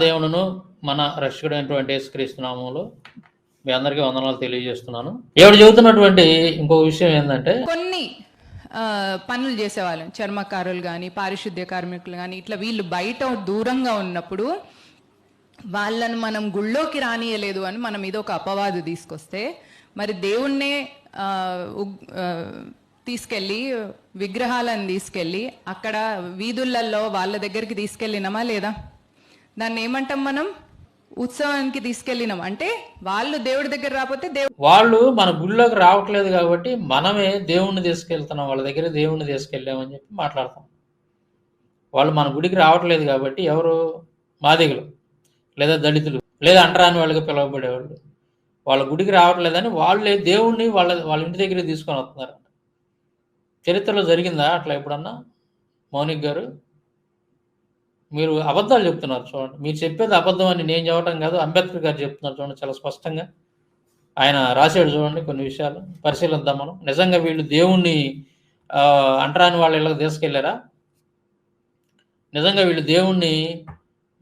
మహాదేవుడును మన రక్షకుడైనటువంటి యేసుక్రీస్తు మీ అందరికీ వందనాలు తెలియజేస్తున్నాను. ఎవడు చెబుతున్నటువంటి ఇంకో విషయం ఏంటంటే కొన్ని ఆ, పనులు చేసేవాళ్ళం. చర్మకారులు కానీ పారిశుద్ధ్య కార్మికులు కానీ ఇట్లా వీళ్ళు బయట దూరంగా ఉన్నప్పుడు వాళ్ళను మనం గుళ్ళోకి రానియలేదు అని మనం మీద ఒక అపవాదు తీసుకొస్తే మరి దేవుణ్ణే తీసుకెళ్ళి విగ్రహాలను తీసుకెళ్ళి అక్కడ వీధులలో వాళ్ళ దగ్గరికి తీసుకెళ్ళినామా లేదా? దాన్ని ఏమంటాం మనం? ఉత్సవానికి తీసుకెళ్ళినాం. అంటే వాళ్ళు దేవుడి దగ్గర రాకపోతే దేవుడు వాళ్ళు మన గుళ్ళోకి రావట్లేదు కాబట్టి మనమే దేవుణ్ణి తీసుకెళ్తున్నాం వాళ్ళ దగ్గర దేవుణ్ణి తీసుకెళ్ళామని చెప్పి మాట్లాడతాం. వాళ్ళు మన గుడికి రావట్లేదు కాబట్టి ఎవరు? మాదిగలు లేదా దళితులు లేదా అంటరాని వాళ్ళకి పిలువబడేవాళ్ళు. వాళ్ళ గుడికి రావట్లేదని వాళ్ళే దేవుణ్ణి వాళ్ళ వాళ్ళ ఇంటి దగ్గర తీసుకొని వస్తున్నారు చరిత్రలో జరిగిందా అట్లా ఎప్పుడన్నా? మౌనిక్ గారు? మీరు అబద్ధాలు చెప్తున్నారు చూడండి. మీరు చెప్పేది అబద్ధం అని నేను చెప్పడం కాదు అంబేద్కర్ గారు చెప్తున్నారు చూడండి చాలా స్పష్టంగా. ఆయన రాశాడు చూడండి కొన్ని విషయాలు. పరిశీలిద్దాం మనం నిజంగా వీళ్ళు దేవుణ్ణి అంటరాని వాళ్ళ ఇళ్ళకి తీసుకెళ్ళారా? నిజంగా వీళ్ళు దేవుణ్ణి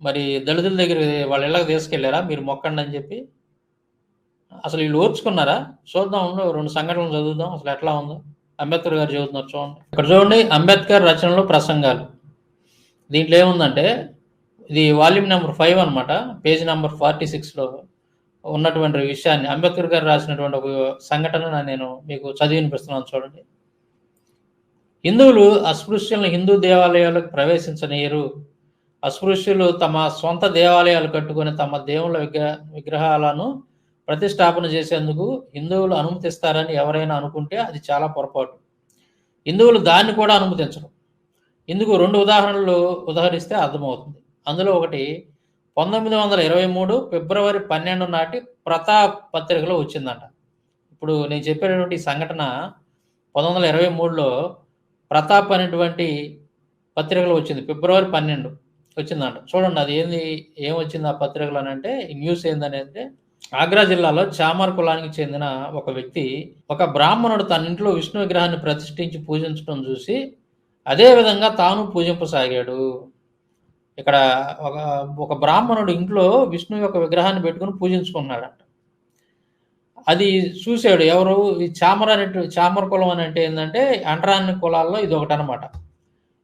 మరి దళితుల దగ్గర వాళ్ళ ఇళ్ళకి తీసుకెళ్ళారా? మీరు మొక్కండి అని చెప్పి. అసలు వీళ్ళు ఓర్చుకున్నారా? చూద్దాం రెండు సంఘటనలు చదువుదాం. అసలు ఎట్లా ఉందో. అంబేద్కర్ గారు చదువుతున్నారు చూడండి. ఇక్కడ చూడండి అంబేద్కర్ రచనలు ప్రసంగాలు. దీంట్లో ఏముందంటే ఇది వాల్యూమ్ నెంబర్ ఫైవ్ అనమాట పేజ్ నెంబర్ ఫార్టీ సిక్స్లో ఉన్నటువంటి విషయాన్ని అంబేద్కర్ గారు రాసినటువంటి ఒక సంఘటన నేను మీకు చదివి వినిపిస్తున్నాను చూడండి. హిందువులు అస్పృశ్యులను హిందూ దేవాలయాలకు ప్రవేశించనీయరు. అస్పృశ్యులు తమ సొంత దేవాలయాలు కట్టుకొని తమ దేవుళ్ళ విగ్రహ విగ్రహాలను ప్రతిష్టాపన చేసేందుకు హిందువులు అనుమతిస్తారని ఎవరైనా అనుకుంటే అది చాలా పొరపాటు. హిందువులు దాన్ని కూడా అనుమతించరు. ఇందుకు రెండు ఉదాహరణలు ఉదహరిస్తే అర్థమవుతుంది. అందులో ఒకటి పంతొమ్మిది వందల ఇరవై మూడు ఫిబ్రవరి పన్నెండు నాటి ప్రతాప్ పత్రికలో వచ్చిందంట. ఇప్పుడు నేను చెప్పినటువంటి సంఘటన పంతొమ్మిది వందల ఇరవై మూడులో ప్రతాప్ అనేటువంటి పత్రికలో వచ్చింది. ఫిబ్రవరి పన్నెండు వచ్చిందంట. చూడండి అది ఏంది ఏమొచ్చింది ఆ పత్రికలో అని అంటే న్యూస్ ఏందని ఆగ్రా జిల్లాలో చామర్ కులానికి చెందిన ఒక వ్యక్తి ఒక బ్రాహ్మణుడు తన ఇంట్లో విష్ణు విగ్రహాన్ని ప్రతిష్ఠించి పూజించడం చూసి అదే విధంగా తాను పూజింపసాగాడు. ఇక్కడ ఒక ఒక బ్రాహ్మణుడు ఇంట్లో విష్ణు యొక్క విగ్రహాన్ని పెట్టుకుని పూజించుకున్నాడంట అది చూశాడు ఎవరు? ఈ చామర చామర కులం అని అంటే ఏంటంటే అండరాన్ని కులాల్లో ఇది ఒకటి అనమాట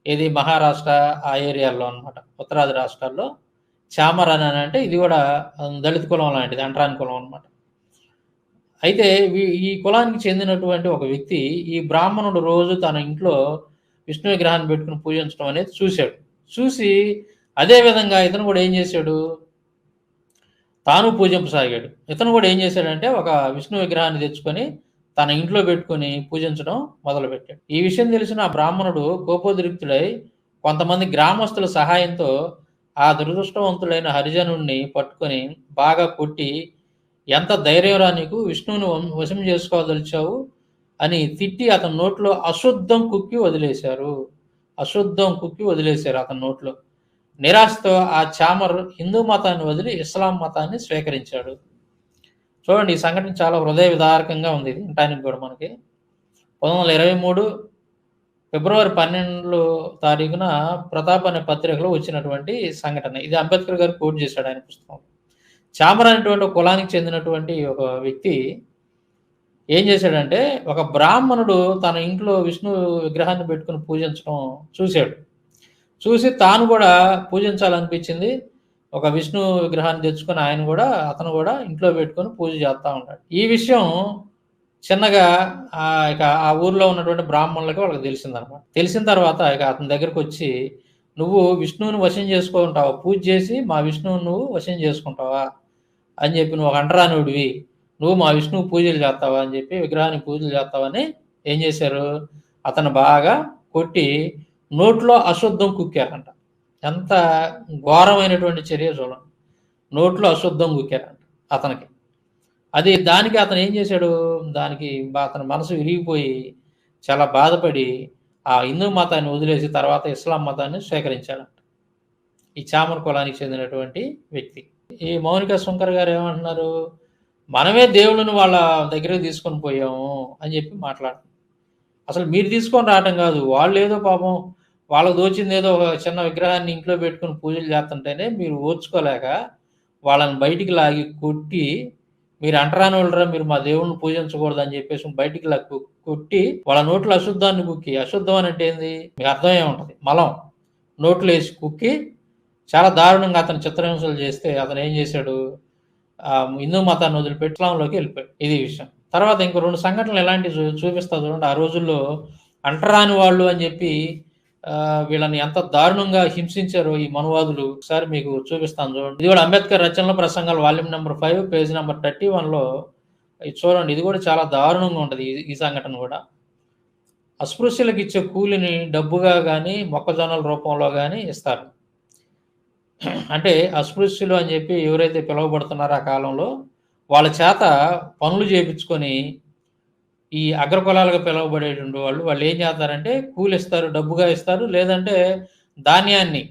ఇది మహారాష్ట్ర ఆ ఏరియాలో అనమాట ఉత్తరాది రాష్ట్రాల్లో చామర అని అంటే ఇది కూడా దళిత కులం లాంటిది అంటరాని కులం అనమాట అయితే ఈ కులానికి చెందినటువంటి ఒక వ్యక్తి ఈ బ్రాహ్మణుడు రోజు తన ఇంట్లో విష్ణు విగ్రహాన్ని పెట్టుకుని పూజించడం అనేది చూశాడు. చూసి అదే విధంగా ఇతను కూడా ఏం చేశాడు? తాను పూజింపసాగాడు. ఇతను కూడా ఏం చేశాడంటే ఒక విష్ణు విగ్రహాన్ని తెచ్చుకొని తన ఇంట్లో పెట్టుకొని పూజించడం మొదలుపెట్టాడు. ఈ విషయం తెలిసిన ఆ బ్రాహ్మణుడు కోపోద్రిక్తుడై కొంతమంది గ్రామస్తుల సహాయంతో ఆ దురదృష్టవంతుడైన హరిజనుణ్ణి పట్టుకొని బాగా కొట్టి ఎంత ధైర్యంరా నీకు విష్ణువుని వం- వశం చేసుకోదలిచావు అని తిట్టి అతని నోట్లో అశుద్ధం కుక్కి వదిలేశారు. అశుద్ధం కుక్కి వదిలేశారు అతని నోట్లో. నిరాశతో ఆ చామర్ హిందూ మతాన్ని వదిలి ఇస్లాం మతాన్ని స్వీకరించాడు. చూడండి ఈ సంఘటన చాలా హృదయ విదారకంగా ఉంది. ఇది వినటానికి కూడా మనకి. పంతొమ్మిది వందల ఇరవై మూడు ఫిబ్రవరి పన్నెండు తారీఖున ప్రతాప్ అనే పత్రికలో వచ్చినటువంటి సంఘటన. ఇది అంబేద్కర్ గారు కోట్ చేశాడు ఆయన పుస్తకం చామర్ అనేటువంటి కులానికి చెందినటువంటి ఒక వ్యక్తి ఏం చేశాడంటే ఒక బ్రాహ్మణుడు తన ఇంట్లో విష్ణు విగ్రహాన్ని పెట్టుకుని పూజించడం చూశాడు. చూసి తాను కూడా పూజించాలనిపించింది. ఒక విష్ణు విగ్రహాన్ని తెచ్చుకొని ఆయన కూడా అతను కూడా ఇంట్లో పెట్టుకొని పూజ చేస్తూ ఉంటాడు ఈ విషయం చిన్నగా ఆ ఇక ఆ ఊర్లో ఉన్నటువంటి బ్రాహ్మణులకి వాళ్ళకి తెలిసిందనమాట. తెలిసిన తర్వాత ఇక అతని దగ్గరకు వచ్చి నువ్వు విష్ణువుని వశం చేసుకుంటావా పూజ చేసి మా విష్ణువుని నువ్వు వశం చేసుకుంటావా? అని చెప్పి నువ్వు ఒక అంటరానుడివి నువ్వు మా విష్ణువు పూజలు చేస్తావా అని చెప్పి విగ్రహానికి పూజలు చేస్తావని ఏం చేశారు? అతను బాగా కొట్టి నోట్లో అశుద్ధం కుక్కారంట. ఎంత ఘోరమైనటువంటి చర్య చూడండి. నోట్లో అశుద్ధం కుక్కారంట అతనికి. అది దానికి అతను ఏం చేశాడు? దానికి అతని మనసు విరిగిపోయి చాలా బాధపడి ఆ హిందూ మతాన్ని వదిలేసి తర్వాత ఇస్లాం మతాన్ని స్వీకరించాడంట ఈ చామర్ కులానికి చెందినటువంటి వ్యక్తి. ఈ మౌనిక శంకర్ గారు ఏమంటున్నారు? మనమే దేవుళ్ళని వాళ్ళ దగ్గరికి తీసుకొని పోయాము అని చెప్పి మాట్లాడుతున్నారు అసలు మీరు తీసుకొని రావటం కాదు వాళ్ళు ఏదో పాపం వాళ్ళకు దోచింది ఏదో ఒక చిన్న విగ్రహాన్ని ఇంట్లో పెట్టుకొని పూజలు చేస్తుంటేనే మీరు ఓర్చుకోలేక వాళ్ళని బయటికి లాగి కొట్టి మీరు అంటరాని వాళ్ళరా మీరు మా దేవుణ్ణి పూజించకూడదు అని చెప్పేసి బయటికి లాగి కొట్టి వాళ్ళ నోట్లో అశుద్ధాన్ని కుక్కి. అశుద్ధం అని అంటే ఏంది? మీకు అర్థం ఉంటుంది మలం. నోట్లో వేసి కుక్కి చాలా దారుణంగా అతను చిత్రహింసలు చేస్తే అతను ఏం చేశాడు? హిందూ మతాన్ని వదిలిపెట్టి ఇస్లాంలోకి వెళ్ళిపోయాడు. ఇది విషయం. తర్వాత ఇంకో రెండు సంఘటనలు ఎలాంటి చూ చూపిస్తా చూడండి. ఆ రోజుల్లో అంటరాని వాళ్ళు అని చెప్పి వీళ్ళని ఎంత దారుణంగా హింసించారో ఈ మనువాదులు. ఒకసారి మీకు చూపిస్తాను చూడండి. ఇది కూడా అంబేద్కర్ రచనల ప్రసంగాలు volume number five page number thirty వన్లో. ఇది చూడండి ఇది కూడా చాలా దారుణంగా ఉంటుంది ఈ- ఈ సంఘటన కూడా. అస్పృశ్యులకు ఇచ్చే కూలిని డబ్బుగా కానీ మొక్కజొన్నల రూపంలో కానీ ఇస్తారు. అంటే అస్పృశ్యులు అని చెప్పి ఎవరైతే పిలువబడుతున్నారో ఆ కాలంలో వాళ్ళ చేత పనులు చేయించుకొని ఈ అగ్రకులాలుగా పిలువబడేటువంటి వాళ్ళు వాళ్ళు ఏం చేస్తారంటే కూలి ఇస్తారు డబ్బుగా ఇస్తారు లేదంటే ధాన్యాన్ని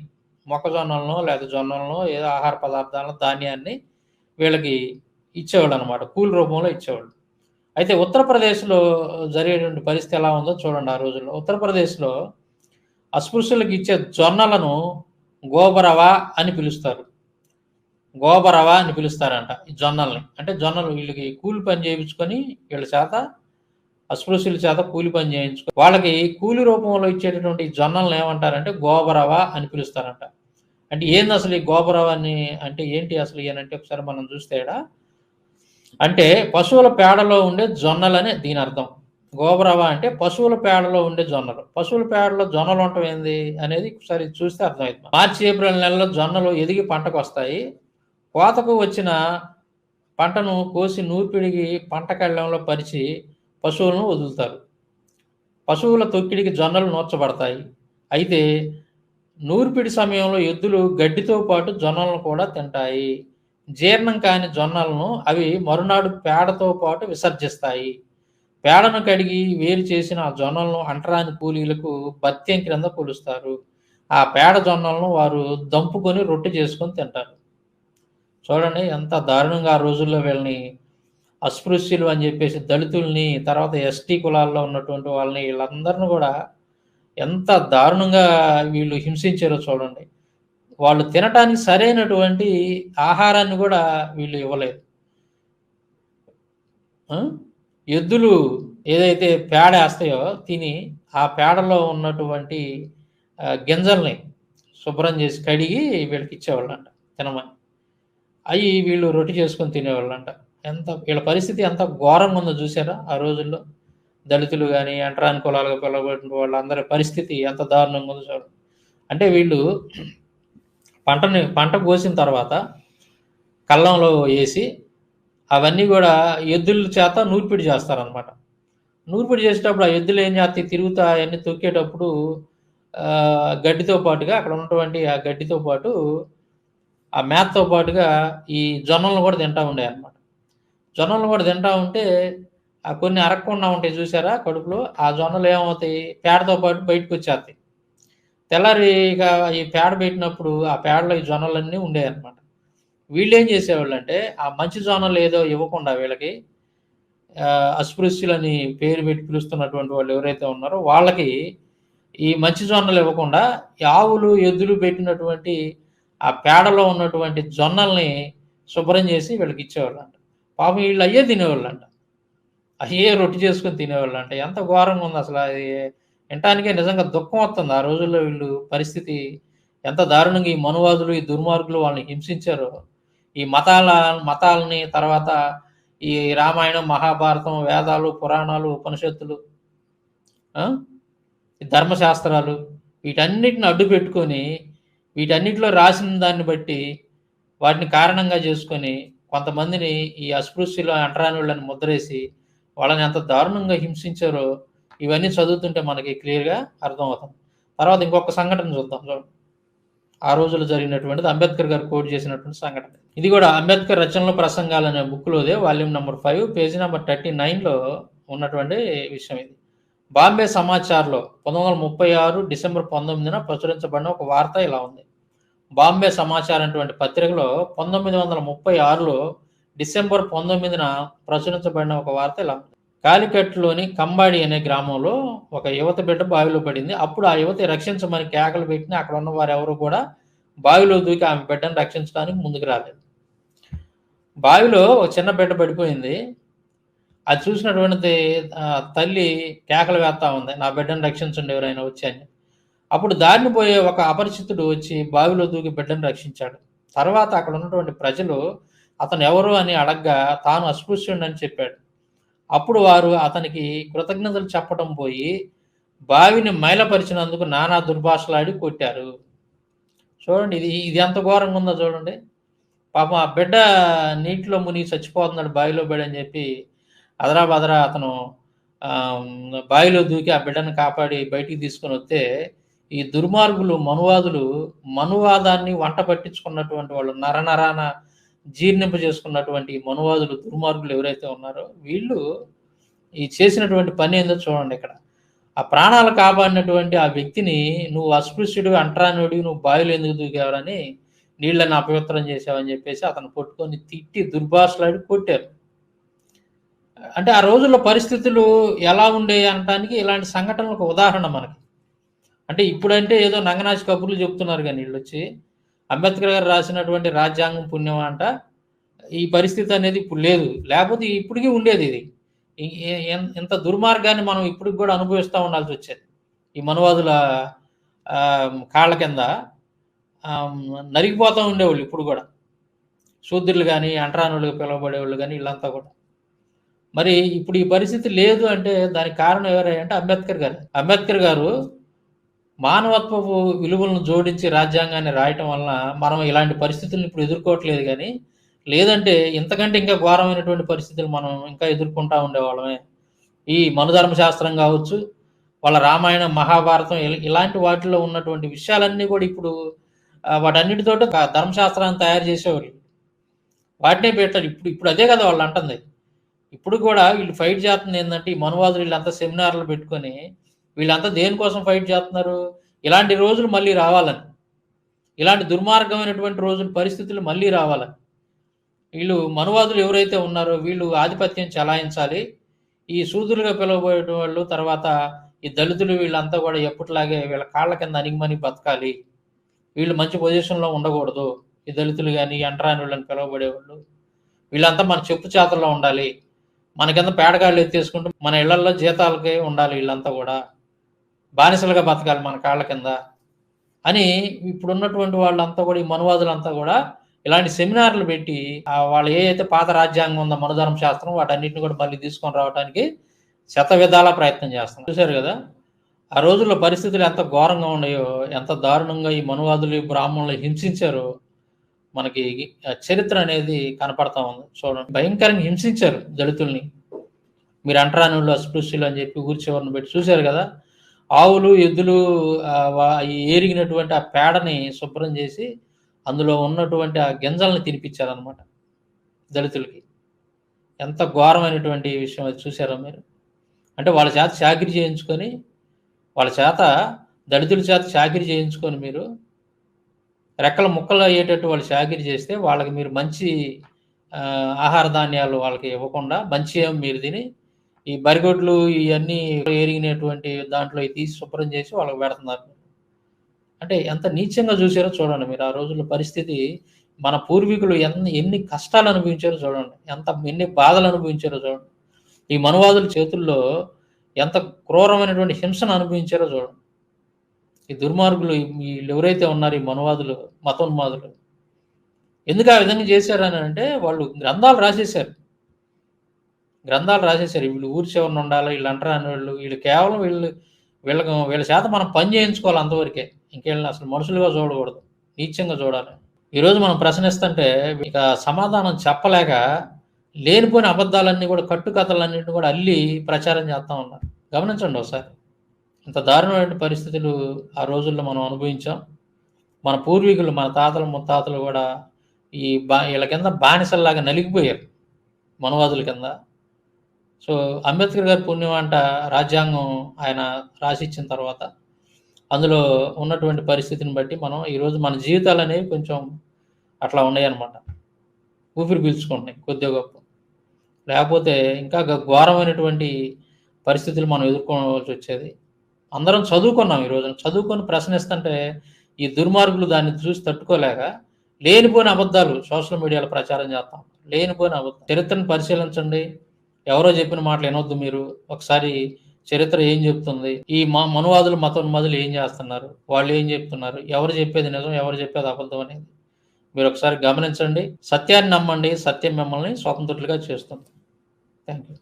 మొక్కజొన్నలను లేదా జొన్నలను ఏదో ఆహార పదార్థాలను ధాన్యాన్ని వీళ్ళకి ఇచ్చేవాళ్ళు అనమాట కూలి రూపంలో ఇచ్చేవాళ్ళు. అయితే ఉత్తరప్రదేశ్లో జరిగేటువంటి పరిస్థితి ఎలా ఉందో చూడండి ఆ రోజుల్లో. ఉత్తరప్రదేశ్లో అస్పృశ్యులకు ఇచ్చే జొన్నలను గోబరవా అని పిలుస్తారు. గోబరవా అని పిలుస్తారంట ఈ జొన్నల్ని. అంటే జొన్నలు వీళ్ళకి కూలి పని చేయించుకొని వీళ్ళ చేత అస్పృశ్యుల చేత కూలి పని చేయించుకో వాళ్ళకి కూలి రూపంలో ఇచ్చేటటువంటి జొన్నల్ని జొన్నలను ఏమంటారంటే గోబరవా అని పిలుస్తారంట. అంటే ఏంది అసలు ఈ గోబరవా అని అంటే ఏంటి అసలు ఏనంటే ఒకసారి మనం చూస్తే అంటే పశువుల పేడలో ఉండే జొన్నలనే దీని అర్థం. గోబరవ అంటే పశువుల పేడలో ఉండే జొన్నలు. పశువుల పేడలో జొన్నలు ఉండటం ఏంది అనేది ఒకసారి చూస్తే అర్థమవుతుంది మార్చి ఏప్రిల్ నెలలో జొన్నలు ఎదిగి పంటకు వస్తాయి. కోతకు వచ్చిన పంటను కోసి నూర్పిడికి పంట కళ్ళంలో పరిచి పశువులను వదులుతారు. పశువుల తొక్కిడికి జొన్నలు నూర్చబడతాయి. అయితే నూర్పిడి సమయంలో ఎద్దులు గడ్డితో పాటు జొన్నలను కూడా తింటాయి. జీర్ణం కాని జొన్నలను అవి మరునాడు పేడతో పాటు విసర్జిస్తాయి. పేడను కడిగి వేరు చేసిన ఆ జొన్నలను అంటరాని కూలీలకు భత్యం క్రింద కొలుస్తారు ఆ పేడ జొన్నలను వారు దంపుకొని రొట్టె చేసుకొని తింటారు. చూడండి ఎంత దారుణంగా ఆ రోజుల్లో వీళ్ళని అస్పృశ్యులు అని చెప్పేసి దళితుల్ని తర్వాత ఎస్టీ కులాల్లో ఉన్నటువంటి వాళ్ళని వీళ్ళందరిని కూడా ఎంత దారుణంగా వీళ్ళు హింసించారో చూడండి. వాళ్ళు తినటానికి సరైనటువంటి ఆహారాన్ని కూడా వీళ్ళు ఇవ్వలేదు. ఎద్దులు ఏదైతే పేడ వేస్తాయో తిని ఆ పేడలో ఉన్నటువంటి గింజల్ని శుభ్రం చేసి కడిగి వీళ్ళకి ఇచ్చేవాళ్ళంట తినమని. అవి వీళ్ళు రొట్టె చేసుకొని తినేవాళ్ళంట. ఎంత వీళ్ళ పరిస్థితి ఎంత ఘోరంగా ఉందో చూసారా ఆ రోజుల్లో? దళితులు కానీ అంటరాని కులాలుగా పిలవబడిన వాళ్ళందరి పరిస్థితి ఎంత దారుణంగా ఉందో చూడండి అంటే వీళ్ళు పంటని పంట కోసిన తర్వాత కళ్ళంలో వేసి అవన్నీ కూడా ఎద్దుల చేత నూర్పిడి చేస్తారనమాట నూర్పిడి చేసేటప్పుడు ఆ ఎద్దులు ఏం చేస్తాయి? తిరుగుతా అవన్నీ తొక్కేటప్పుడు గడ్డితో పాటుగా అక్కడ ఉన్నటువంటి ఆ గడ్డితో పాటు ఆ మేతతో పాటుగా ఈ జొన్నలను కూడా తింటా ఉండే అనమాట జొన్నలు కూడా తింటా ఉంటే ఆ కొన్ని అరగకుండా ఉంటాయి చూసారా కడుపులో? ఆ జొన్నలు ఏమవుతాయి? పేడతో పాటు బయటకు వచ్చేస్తాయి. తెల్లారి ఇక ఈ పేడ పెట్టినప్పుడు ఆ పేడలో ఈ జొన్నలన్నీ ఉండేవి అనమాట వీళ్ళు ఏం చేసేవాళ్ళు అంటే ఆ మంచి జొన్నలు ఏదో ఇవ్వకుండా వీళ్ళకి అస్పృశ్యులని పేరు పెట్టి పిలుస్తున్నటువంటి వాళ్ళు ఎవరైతే ఉన్నారో వాళ్ళకి ఈ మంచి జొన్నలు ఇవ్వకుండా ఆవులు ఎద్దులు పెట్టినటువంటి ఆ పేడలో ఉన్నటువంటి జొన్నల్ని శుభ్రం చేసి వీళ్ళకి ఇచ్చేవాళ్ళంట. పాపం వీళ్ళు అయ్యే తినేవాళ్ళంట. అయ్యే రొట్టి చేసుకొని తినేవాళ్ళంట. ఎంత ఘోరంగా ఉంది అసలు. అది వినటానికే నిజంగా దుఃఖం వస్తుంది. ఆ రోజుల్లో వీళ్ళు పరిస్థితి ఎంత దారుణంగా ఈ మనువాదులు ఈ దుర్మార్గులు వాళ్ళని హింసించారో. ఈ మతాల మతాలని తర్వాత ఈ రామాయణం మహాభారతం వేదాలు పురాణాలు ఉపనిషత్తులు ధర్మశాస్త్రాలు వీటన్నిటిని అడ్డు పెట్టుకొని వీటన్నిటిలో రాసిన దాన్ని బట్టి వాటిని కారణంగా చేసుకొని కొంతమందిని ఈ అస్పృశ్యులు అంటరాని వాళ్ళని ముద్రేసి వాళ్ళని ఎంత దారుణంగా హింసించారో ఇవన్నీ చదువుతుంటే మనకి క్లియర్గా అర్థమవుతుంది. తర్వాత ఇంకొక సంఘటన చూద్దాం. చూడండి ఆ రోజుల్లో జరిగినటువంటిది అంబేద్కర్ గారు కోట్ చేసినటువంటి సంఘటన. ఇది కూడా అంబేద్కర్ రచనల ప్రసంగాలు అనే బుక్లోదే volume number five page number thirty నైన్లో ఉన్నటువంటి విషయం ఇది. బాంబే సమాచార్లో పంతొమ్మిది వందల ముప్పై ఆరు డిసెంబర్ పంతొమ్మిదిన ప్రచురించబడిన ఒక వార్త ఇలా ఉంది. బాంబే సమాచారం అటువంటి పత్రికలో పంతొమ్మిది వందల ముప్పై ఆరులో డిసెంబర్ పంతొమ్మిదిన ప్రచురించబడిన ఒక వార్త ఇలా ఉంది. కాలికట్టులోని కంబాడి అనే గ్రామంలో ఒక యువత బిడ్డ బావిలో పడింది. అప్పుడు ఆ యువత రక్షించమని కేకలు పెట్టిన అక్కడ ఉన్న వారు ఎవరు కూడా బావిలో దూకి ఆమె బిడ్డను రక్షించడానికి ముందుకు రాలేదు. బావిలో ఒక చిన్న బిడ్డ పడిపోయింది. అది చూసినటువంటి తల్లి కేకలు వేస్తా ఉంది. నా బిడ్డను రక్షించండి ఎవరైనా వచ్చి అని. అప్పుడు దారిని పోయే ఒక అపరిచితుడు వచ్చి బావిలో దూకి బిడ్డను రక్షించాడు. తర్వాత అక్కడ ఉన్నటువంటి ప్రజలు అతను ఎవరు అని అడగ్గా తాను అస్పృశ్యుడు అని చెప్పాడు. అప్పుడు వారు అతనికి కృతజ్ఞతలు చెప్పడం పోయి బావిని మైలపరిచినందుకు నానా దుర్భాషలాడి కొట్టారు. చూడండి ఇది ఇది ఎంత ఘోరంగా ఉందో చూడండి. పాపం ఆ బిడ్డ నీటిలో మునిగి చచ్చిపోతున్నాడు బావిలో బిడ్డ అని చెప్పి అదరా బదరా అతను బావిలో దూకి ఆ బిడ్డను కాపాడి బయటికి తీసుకొని వస్తే ఈ దుర్మార్గులు మనువాదులు మనువాదాన్ని వంట పట్టించుకున్నటువంటి వాళ్ళు నరనరాన జీర్ణింప చేసుకున్నటువంటి మనువాదులు దుర్మార్గులు ఎవరైతే ఉన్నారో వీళ్ళు ఈ చేసినటువంటి పని ఏందో చూడండి ఇక్కడ. ఆ ప్రాణాలు కాపాడినటువంటి ఆ వ్యక్తిని నువ్వు అస్పృశ్యుడు అంటరానుడి నువ్వు బావిలో ఎందుకు దూకేవారని నీళ్ళని అపవిత్రం చేసావని చెప్పేసి అతను పట్టుకొని తిట్టి దుర్భాషలాడి కొట్టారు. అంటే ఆ రోజుల్లో పరిస్థితులు ఎలా ఉండేవి అనటానికి ఇలాంటి సంఘటనలకు ఉదాహరణ మనకి. అంటే ఇప్పుడంటే ఏదో నంగనాచి కబుర్లు చెప్తున్నారు కానీ వీళ్ళు వచ్చి అంబేద్కర్ గారు రాసినటువంటి రాజ్యాంగం పుణ్యం అంట ఈ పరిస్థితి అనేది ఇప్పుడు లేదు. లేకపోతే ఇప్పటికీ ఉండేది ఇది. ఇంత దుర్మార్గాన్ని మనం ఇప్పటికి కూడా అనుభవిస్తూ ఉండాల్సి వచ్చేది. ఈ మనువాదుల కాళ్ళ కింద నరిగిపోతూ ఉండేవాళ్ళు ఇప్పుడు కూడా. శూద్రులు కానీ అంటరానులుగా పిలువబడేవాళ్ళు కానీ వీళ్ళంతా కూడా. మరి ఇప్పుడు ఈ పరిస్థితి లేదు అంటే దానికి కారణం ఎవరంటే అంబేద్కర్ గారు. అంబేద్కర్ గారు మానవత్వపు విలువలను జోడించి రాజ్యాంగాన్ని రాయటం వలన మనం ఇలాంటి పరిస్థితులను ఇప్పుడు ఎదుర్కోవట్లేదు కానీ లేదంటే ఇంతకంటే ఇంకా ఘోరమైనటువంటి పరిస్థితులు మనం ఇంకా ఎదుర్కొంటా ఉండేవాళ్ళమే. ఈ మనుధర్మ శాస్త్రం కావచ్చు వాళ్ళ రామాయణం మహాభారతం ఇలాంటి వాటిలో ఉన్నటువంటి విషయాలన్నీ కూడా ఇప్పుడు వాటన్నిటితో ధర్మశాస్త్రాన్ని తయారు చేసేవాళ్ళు. వాటినే పెట్టారు ఇప్పుడు ఇప్పుడు అదే కదా వాళ్ళు అంటుంది. ఇప్పుడు కూడా వీళ్ళు ఫైట్ చేస్తుంది ఏంటంటే ఈ మనువాదులు వీళ్ళంతా సెమినార్లు పెట్టుకొని వీళ్ళంతా దేనికోసం ఫైట్ చేస్తున్నారు? ఇలాంటి రోజులు మళ్ళీ రావాలని. ఇలాంటి దుర్మార్గమైనటువంటి రోజులు పరిస్థితులు మళ్ళీ రావాలని. వీళ్ళు మనువాదులు ఎవరైతే ఉన్నారో వీళ్ళు ఆధిపత్యం చలాయించాలి. ఈ సూదులుగా పిలువబోయే వాళ్ళు తర్వాత ఈ దళితులు వీళ్ళంతా కూడా ఎప్పటిలాగే వీళ్ళ కాళ్ళ కింద అనిగమని బతకాలి. వీళ్ళు మంచి పొజిషన్లో ఉండకూడదు. ఈ దళితులు కానీ అంటరాని వాళ్ళని పిలువబడేవాళ్ళు వీళ్ళంతా మన చెప్పు చేతల్లో ఉండాలి. మన కింద పేడగాళ్ళు ఎత్తేసుకుంటూ మన ఇళ్ళలో జీతాలకే ఉండాలి వీళ్ళంతా కూడా. బానిసలుగా బతకాలి మన కాళ్ళ కింద అని ఇప్పుడు ఉన్నటువంటి వాళ్ళంతా కూడా ఈ మనువాదులంతా కూడా ఇలాంటి సెమినార్లు పెట్టి వాళ్ళు ఏదైతే పాత రాజ్యాంగం ఉందో మనుధర్మ శాస్త్రం వాటన్నిటిని కూడా మళ్ళీ తీసుకొని రావడానికి శత విధాల ప్రయత్నం చేస్తాం చూశారు కదా? ఆ రోజుల్లో పరిస్థితులు ఎంత ఘోరంగా ఉన్నాయో ఎంత దారుణంగా ఈ మనువాదులు ఈ బ్రాహ్మణులు హింసించారో మనకి చరిత్ర అనేది కనపడతా ఉంది. చూడండి. భయంకరంగా హింసించారు దళితుల్ని. మీరు అంటరాని వాళ్ళు అస్పృశ్యులు అని చెప్పి ఊరి చివరిని పెట్టి చూశారు కదా? ఆవులు ఎద్దులు ఏరిగినటువంటి ఆ పేడని శుభ్రం చేసి అందులో ఉన్నటువంటి ఆ గింజల్ని తినిపించారనమాట దళితులకి. ఎంత ఘోరమైనటువంటి విషయం అది చూసారా మీరు? అంటే వాళ్ళ చేత చాకరీ చేయించుకొని వాళ్ళ చేత దళితుల చేత చాకిరి చేయించుకొని మీరు రెక్కల ముక్కలు అయ్యేటట్టు వాళ్ళు చాకిరి చేస్తే వాళ్ళకి మీరు మంచి ఆహార ధాన్యాలు వాళ్ళకి ఇవ్వకుండా మంచి ఏం మీరు తిని ఈ బరిగొడ్లు ఇవన్నీ ఎరిగినటువంటి దాంట్లో తీసి శుభ్రం చేసి వాళ్ళకి పెడుతున్నారు. అంటే ఎంత నీచంగా చూసారో చూడండి మీరు. ఆ రోజుల్లో పరిస్థితి మన పూర్వీకులు ఎన్ని ఎన్ని కష్టాలు అనుభవించారో చూడండి. ఎంత ఎన్ని బాధలు అనుభవించారో చూడండి. ఈ మనువాదుల చేతుల్లో ఎంత క్రూరమైనటువంటి హింసను అనుభవించారో చూడండి. ఈ దుర్మార్గులు వీళ్ళు ఎవరైతే ఉన్నారు ఈ మనువాదులు మతోన్మాదులు ఎందుకు ఆ విధంగా చేశారని అంటే వాళ్ళు గ్రంథాలు రాసేశారు. గ్రంథాలు రాసేశారు. వీళ్ళు ఊరి చివరిని ఉండాలి? వీళ్ళు అంటారు? అని వీళ్ళు వీళ్ళు కేవలం వీళ్ళు వీళ్ళకి వీళ్ళ చేత మనం పని చేయించుకోవాలి అంతవరకే. ఇంకేళ్ళని అసలు మనుషులుగా చూడకూడదు. నీచంగా చూడాలి. ఈరోజు మనం ప్రశ్నిస్తుంటే ఇక సమాధానం చెప్పలేక లేనిపోయిన అబద్ధాలన్నీ కూడా కట్టుకథలన్నింటినీ కూడా అల్లి ప్రచారం చేస్తూ ఉన్నారు. గమనించండి ఒకసారి. ఇంత దారుణమైన పరిస్థితులు ఆ రోజుల్లో మనం అనుభవించాం. మన పూర్వీకులు మన తాతలు ముత్తాతలు కూడా ఈ బా వీళ్ళ కింద బానిసల్లాగా నలిగిపోయారు. మనవాదుల కింద. సో అంబేద్కర్ గారి పుణ్యం అంట రాజ్యాంగం ఆయన రాసిచ్చిన తర్వాత. అందులో ఉన్నటువంటి పరిస్థితిని బట్టి మనం ఈరోజు మన జీవితాలు అనేవి కొంచెం అట్లా ఉన్నాయన్నమాట. ఊపిరి పీల్చుకుంటున్నాయి కొద్దిగా గొప్ప. లేకపోతే ఇంకా ఘోరమైనటువంటి పరిస్థితులు మనం ఎదుర్కోవాల్సి వచ్చేది. అందరం చదువుకున్నాం ఈ చదువుకొని ప్రశ్నిస్తుంటే ఈ దుర్మార్గులు దాన్ని చూసి తట్టుకోలేక లేనిపోయిన అబద్ధాలు సోషల్ మీడియాలో ప్రచారం చేస్తాం. లేనిపోయిన అబద్ధాలు. చరిత్రను పరిశీలించండి. ఎవరో చెప్పిన మాటలు వినొద్దు మీరు. ఒకసారి చరిత్ర ఏం చెప్తుంది? ఈ మా మనువాదులు మతోన్మాదులు ఏం చేస్తున్నారు? వాళ్ళు ఏం చెప్తున్నారు? ఎవరు చెప్పేది నిజం ఎవరు చెప్పేది అబద్ధం అనేది మీరు ఒకసారి గమనించండి. సత్యాన్ని నమ్మండి. సత్యం మిమ్మల్ని స్వతంత్రులుగా చేస్తుంది. Thank you